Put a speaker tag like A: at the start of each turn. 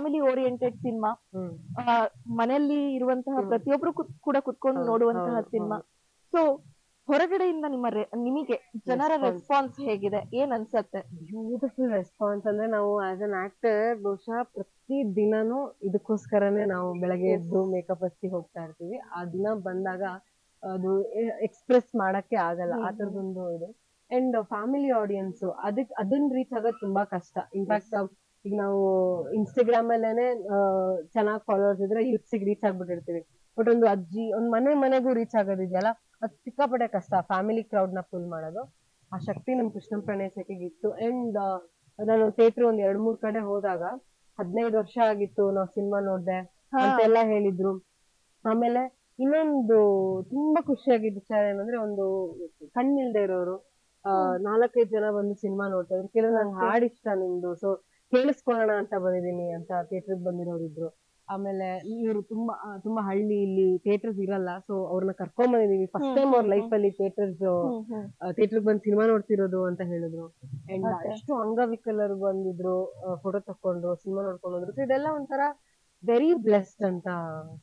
A: Family oriented cinema ಮನೆಯಲ್ಲಿ ಇರುವಂತಹ. ಪ್ರತಿಯೊಬ್ರು ಕೂಡ ಕುತ್ಕೊಂಡು ನೋಡುವಂತಹ ಸಿನಿಮಾ. ಸೊ ಹೊರಗಡೆಯಿಂದ ನಿಮ್ಮ ನಿಮಗೆ ಜನರ ರೆಸ್ಪಾನ್ಸ್ ಹೇಗಿದೆ? ಏನ್ ಅನ್ಸತ್ತೆ?
B: ಬ್ಯೂಟಿಫುಲ್ ರೆಸ್ಪಾನ್ಸ್ ಅಂದ್ರೆ ನಾವು ಆಸ್ ಅನ್ ಆಕ್ಟರ್ ಬಹುಶಃ ಪ್ರತಿ ದಿನಾನು ಇದಕ್ಕೋಸ್ಕರನೇ ನಾವು ಬೆಳಗ್ಗೆ ಎದ್ದು ಮೇಕಪ್ ಹಚ್ಚಿ ಹೋಗ್ತಾ ಇರ್ತೀವಿ. ಆ ದಿನ ಬಂದಾಗ ಅದು ಎಕ್ಸ್ಪ್ರೆಸ್ ಮಾಡಕ್ಕೆ ಆಗಲ್ಲ. ಆ ತರದೊಂದು ಇದು. ಅಂಡ್ ಫ್ಯಾಮಿಲಿ ಆಡಿಯನ್ಸ್ ಅದಕ್ ಅದನ್ನ ರೀಚ್ ಆಗೋದು ತುಂಬಾ ಕಷ್ಟ. ಇನ್ಫ್ಯಾಕ್ಟ್ ಈಗ ನಾವು ಇನ್ಸ್ಟಾಗ್ರಾಮ್ ಅಲ್ಲೇನೆ ಚೆನ್ನಾಗಿ ಫಾಲೋವರ್ಸ್ ಇದ್ರೆ ಯೂತ್ಸಿಗೆ ರೀಚ್ ಆಗ್ಬಿಟ್ಟಿರ್ತೀವಿ. ಬಟ್ ಒಂದು ಅಜ್ಜಿ ಒಂದ್ ಮನೆ ಮನೆಗೂ ರೀಚ್ ಆಗೋದಿದೆಯಲ್ಲ ಅದು ಸಿಕ್ಕಾಪಟ್ಟೆ ಕಷ್ಟ. ಫ್ಯಾಮಿಲಿ ಕ್ರೌಡ್ನ ಫುಲ್ ಮಾಡೋದು. ಆ ಶಕ್ತಿ ನಮ್ ಕೃಷ್ಣ ಪ್ರಣಯಸಕ್ಕೆ ಇತ್ತು. ಅಂಡ್ ನಾನು ಥಿಯೇಟರ್ ಒಂದ್ ಎರಡ್ ಮೂರ್ ಕಡೆ ಹೋದಾಗ ಹದಿನೈದು ವರ್ಷ ಆಗಿತ್ತು ನಾವ್ ಸಿನಿಮಾ ನೋಡ್ದೆ ಅಂತೆಲ್ಲ ಹೇಳಿದ್ರು. ಆಮೇಲೆ ಇನ್ನೊಂದು ತುಂಬಾ ಖುಷಿಯಾಗಿದ್ದ ವಿಚಾರ ಏನಂದ್ರೆ ಒಂದು ಕಣ್ಣಿಲ್ದೆ ಇರೋರು ಆ ನಾಲ್ಕೈದು ಜನ ಬಂದು ಸಿನಿಮಾ ನೋಡ್ತಾ ಇದ್ರು. ಕೆಲವು ನಂಗೆ. ಹಾಡ್ ಇಷ್ಟ ನಿಮ್ದು. ಸೊ ಕೇಳಿಸ್ಕೊಳ್ಳೋಣ ಅಂತ ಬಂದಿದ್ದೀನಿ ಅಂತ ಥಿಯೇಟರ್ ಬಂದಿರೋರು ಇದ್ರು. ಆಮೇಲೆ ಇವರು ತುಂಬಾ ತುಂಬಾ ಹಳ್ಳಿ ಇಲ್ಲಿ ಥಿಯೇಟರ್ಸ್ ಇರಲ್ಲ ಸೊ ಅವ್ರನ್ನ ಕರ್ಕೊಂಡ್ ಬಂದಿದೀವಿ. ಫಸ್ಟ್ ಟೈಮ್ ಅವ್ರ ಲೈಫ್ ಅಲ್ಲಿ ಥಿಯೇಟರ್ಸ್ ಥಿಯೇಟರ್ ಬಂದು ಸಿನಿಮಾ ನೋಡ್ತಿರೋದು ಅಂತ ಹೇಳಿದ್ರು. ಅಂಡ್. ಎಷ್ಟು ಅಂಗವಿಕಲರು ಬಂದಿದ್ರು ಫೋಟೋ ತಕೊಂಡ್ರು ಸಿನಿಮಾ ನೋಡ್ಕೊಂಡು ಹೋದ್ರು ಸೊ ಇದೆಲ್ಲ ಒಂಥರ ವೆರಿ ಬ್ಲೆಸ್ಡ್ ಅಂತ